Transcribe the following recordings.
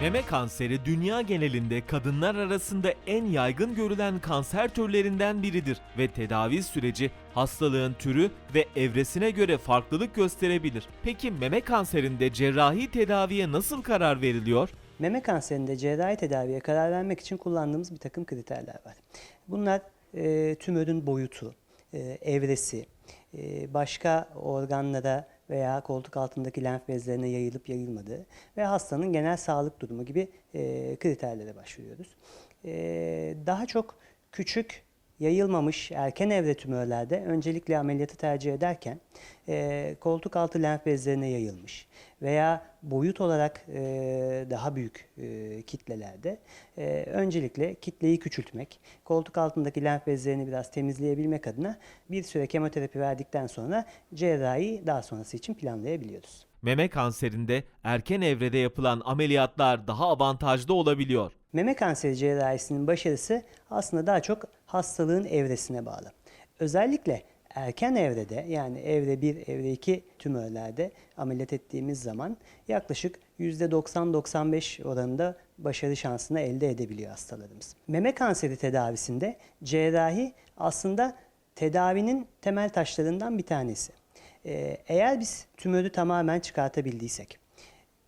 Meme kanseri dünya genelinde kadınlar arasında en yaygın görülen kanser türlerinden biridir ve tedavi süreci hastalığın türü ve evresine göre farklılık gösterebilir. Peki meme kanserinde cerrahi tedaviye nasıl karar veriliyor? Meme kanserinde cerrahi tedaviye karar vermek için kullandığımız bir takım kriterler var. Bunlar e, tümörün boyutu, e, evresi, e, başka organlara veya koltuk altındaki lenf bezlerine yayılıp yayılmadığı ve hastanın genel sağlık durumu gibi e, kriterlere başvuruyoruz. E, daha çok küçük yayılmamış erken evre tümörlerde öncelikle ameliyatı tercih ederken e, koltuk altı lenf bezlerine yayılmış veya boyut olarak e, daha büyük e, kitlelerde e, öncelikle kitleyi küçültmek, koltuk altındaki lenf bezlerini biraz temizleyebilmek adına bir süre kemoterapi verdikten sonra cerrahi daha sonrası için planlayabiliyoruz. Meme kanserinde erken evrede yapılan ameliyatlar daha avantajlı olabiliyor. Meme kanseri cerrahisinin başarısı aslında daha çok hastalığın evresine bağlı. Özellikle erken evrede yani evre 1, evre 2 tümörlerde ameliyat ettiğimiz zaman yaklaşık %90-95 oranında başarı şansını elde edebiliyor hastalarımız. Meme kanseri tedavisinde cerrahi aslında tedavinin temel taşlarından bir tanesi. Ee, Eğer biz tümörü tamamen çıkartabildiysek,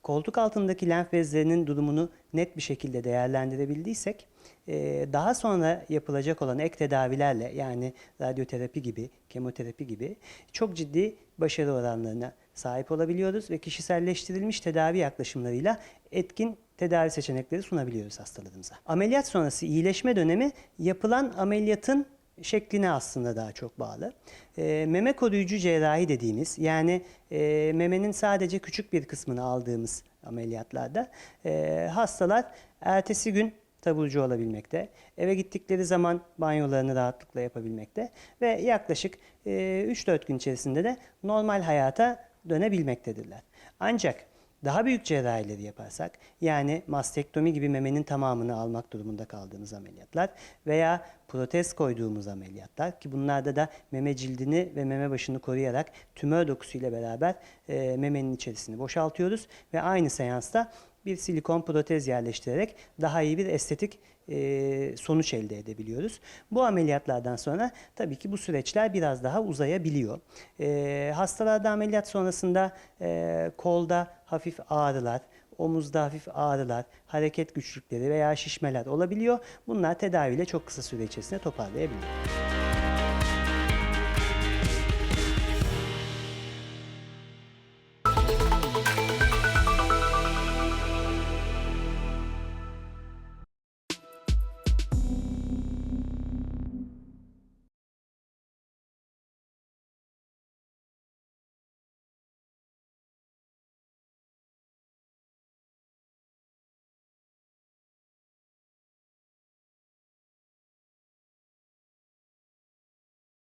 koltuk altındaki lenf bezlerinin durumunu net bir şekilde değerlendirebildiysek e, daha sonra yapılacak olan ek tedavilerle yani radyoterapi gibi, kemoterapi gibi çok ciddi başarı oranlarına sahip olabiliyoruz ve kişiselleştirilmiş tedavi yaklaşımlarıyla etkin tedavi seçenekleri sunabiliyoruz hastalarımıza. Ameliyat sonrası iyileşme dönemi yapılan ameliyatın şekline aslında daha çok bağlı. E, meme koruyucu cerrahi dediğimiz yani e, memenin sadece küçük bir kısmını aldığımız ameliyatlarda e, hastalar ertesi gün taburcu olabilmekte. Eve gittikleri zaman banyolarını rahatlıkla yapabilmekte ve yaklaşık e, 3-4 gün içerisinde de normal hayata dönebilmektedirler. Ancak daha büyük cerrahileri yaparsak yani mastektomi gibi memenin tamamını almak durumunda kaldığımız ameliyatlar veya protez koyduğumuz ameliyatlar ki bunlarda da meme cildini ve meme başını koruyarak tümör dokusuyla beraber e, memenin içerisini boşaltıyoruz ve aynı seansta bir silikon protez yerleştirerek daha iyi bir estetik e, sonuç elde edebiliyoruz. Bu ameliyatlardan sonra tabii ki bu süreçler biraz daha uzayabiliyor. E, hastalarda ameliyat sonrasında e, kolda hafif ağrılar, omuzda hafif ağrılar, hareket güçlükleri veya şişmeler olabiliyor. Bunlar tedaviyle çok kısa süre içerisinde toparlayabiliyor.